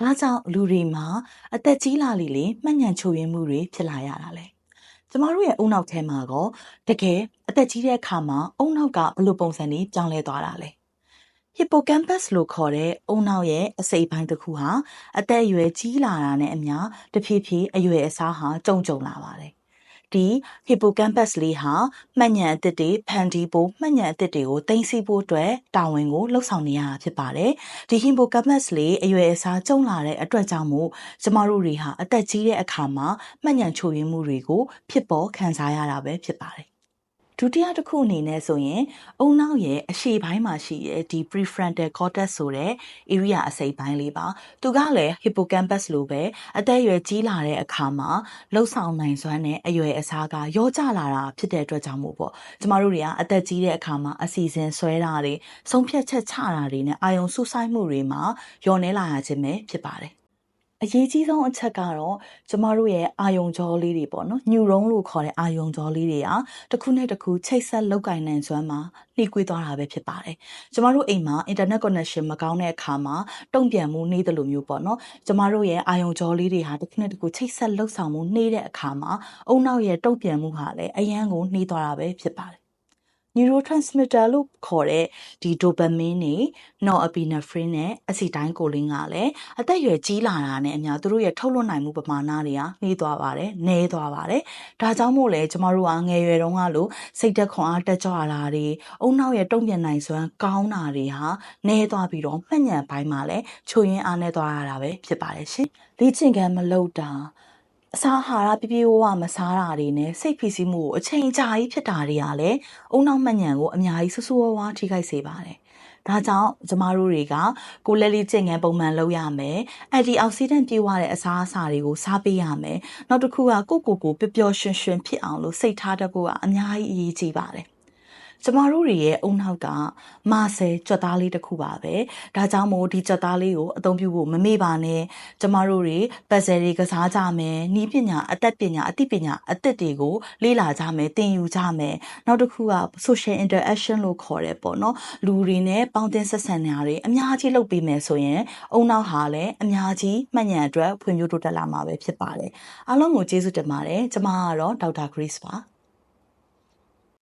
ဒါကြောင့်လူတွေမှာအသက်ကြီးလာလေလေမှတ်ဉဏ်ချို့ယွင်းမှုတွေဖြစ်လာရတာလေကျမတို့ရဲ့အုံနောက်ထဲမှာကောတကယ်အသက်ကြီးတဲ့အခါမှာအုံနောက်ကဘယ်လိုပုံစံတွေပြောင်းလဲသွားတာလဲ hippocampus လို့ခေါ်တဲ့အုံနောက်ရဲ့အစိတ်ပိုင်းတစ်ခုဟာအသက်အရွယ်ကြီးလာတာနဲ့အမျှတဖြည်းဖြည်းအရွယ်အစားဟာကြုံကြုံလာပါတယ် ဒီ hippocampus လေးဟာမှတ်ဉဏ်အသစ်တွေဖန်တီးဖို့မှတ်ဉဏ်အသစ်တွေကိုတင်စီဖို့အတွက်တာဝန်ကိုလှုပ်ဆောင်နေရတာဖြစ်ပါတယ်ဒီ hippocampus လေးအရွယ်အစားကျုံလာတဲ့အတွက်ကြောင့်မို့ကျမတို့တွေဟာအသက်ကြီးတဲ့အခါမှာမှတ်ဉဏ်ချို့ယွင်းမှုတွေကိုဖြစ်ပေါ်ခံစားရတာပဲဖြစ်ပါတယ် ဒုတိယတစ်ခုအနေနဲ့ဆိုရင်အုံနောက်ရဲ့အရှေ့ပိုင်းမှာရှိတဲ့ဒီ prefrontal cortex ဆိုတဲ့ area အစိတ်ပိုင်းလေးပါသူကလည်း hippocampus လိုပဲအသက်အရွယ်ကြီးလာတဲ့အခါမှာလှုပ်ဆောင်နိုင်စွမ်းနဲ့အရွယ်အစားကရောကျလာတာဖြစ်တဲ့အတွက်ကြောင့်မို့ပေါ့ကျမတို့တွေကအသက်ကြီးတဲ့အခါမှာအစီအစဉ်ဆွဲတာတွေဆုံးဖြတ်ချက်ချတာတွေနဲ့အာယုံစူးစိုက်မှုတွေမှာညှော်နေလာရခြင်းပဲဖြစ်ပါတယ် အရေးကြီးဆုံးအချက်ကတော့ကျမတို့ရဲ့အာယုံကြောလေးတွေပေါ့နော်ညူရုံးလို့ခေါ်တဲ့အာယုံကြောလေးတွေကတစ်ခုနဲ့တစ်ခုချိတ်ဆက်လောက်ကင်နိုင်စွမ်းမှာနှိကွေးသွားတာပဲဖြစ်ပါတယ်။ကျမတို့အိမ်မှာ internet connection မကောင်းတဲ့အခါမှာတုံ့ပြန်မှုနှေးတယ်လို့မျိုးပေါ့နော်။ကျမတို့ရဲ့အာယုံကြောလေးတွေဟာတစ်ခုနဲ့တစ်ခုချိတ်ဆက်လောက်ဆောင်မှုနှေးတဲ့အခါမှာအုံနောက်ရဲ့တုံ့ပြန်မှုဟာလည်းအယမ်းကိုနှေးသွားတာပဲဖြစ်ပါတယ် neurotransmitter လို့ခေါ်တဲ့ဒီ dopamine တွေ norepinephrine နဲ့ acetylcholine ကလည်းအသက်အရွယ်ကြီးလာတာနဲ့အမျှသူတို့ရဲ့ထုတ်လွှတ်နိုင်မှုပမာဏတွေကနှေးသွားပါတယ်၊နည်းသွားပါတယ်။ဒါကြောင့်မို့လဲကျမတို့ကငယ်ရွယ်တုန်းကလို့စိတ်သက်ခွန်အားတက်ကြွလာတွေအုံနောက်ရဲ့တုံ့ပြန်နိုင်စွမ်းကောင်းတာတွေဟာနည်းသွားပြီးတော့မှတ်ဉဏ်ပိုင်းမှာလည်းချိုးရင်းအားနည်းသွားရတာပဲဖြစ်ပါတယ်ရှင်။လေ့ကျင့်ခန်းမလုပ်တာ အစာအာဟာရပြပြဝဝမစားတာတွေနဲ့စိတ်ဖိစီးမှုကိုအချိန်ကြာကြီးဖြစ်တာတွေကလည်းအုံနောက်မှတ်ဉဏ်ကိုအများကြီးဆူဆူဝါးဝါထိခိုက်စေပါတယ်။ဒါကြောင့်ကျမတို့တွေကကိုလက်လေးကျင့်ငန်းပုံမှန်လုပ်ရမယ်။အန်တီအောက်ဆီဒန့်ပြည့်ဝတဲ့အစာအစာတွေကိုစားပေးရမယ်။နောက်တစ်ခုကကိုကိုကိုပျော်ပျော်ရွှင်ရွှင်ဖြစ်အောင်လို့စိတ်ထားတတ်ဖို့ကအများကြီးအရေးကြီးပါတယ်။ ကျမတို့တွေရဲ့အုံနောက်ကမာဆယ်ကြွက်သားလေးတစ်ခုပါပဲဒါကြောင့်မို့ဒီကြွက်သားလေးကိုအသုံးပြုဖို့မမေ့ပါနဲ့ကျမတို့တွေပတ်စယ်တွေကစားကြမယ်နီးပညာအသက်ပညာအသိပညာအသက်တွေကိုလေ့လာကြမယ်သင်ယူကြမယ်နောက်တစ်ခုက social interaction လို့ခေါ်တယ်ပေါ့နော်လူတွေနဲ့ပေါင်းသင်းဆက်ဆံနေတာတွေအများကြီးလုပ်ပေးမယ်ဆိုရင်အုံနောက်ဟာလည်းအများကြီးမှတ်ဉာဏ်အတွက်ဖွံ့ဖြိုးတိုးတက်လာမှာပဲဖြစ်ပါတယ်အားလုံးကိုကျေးဇူးတင်ပါတယ်ကျမကတော့ဒေါက်တာ Grace ပါ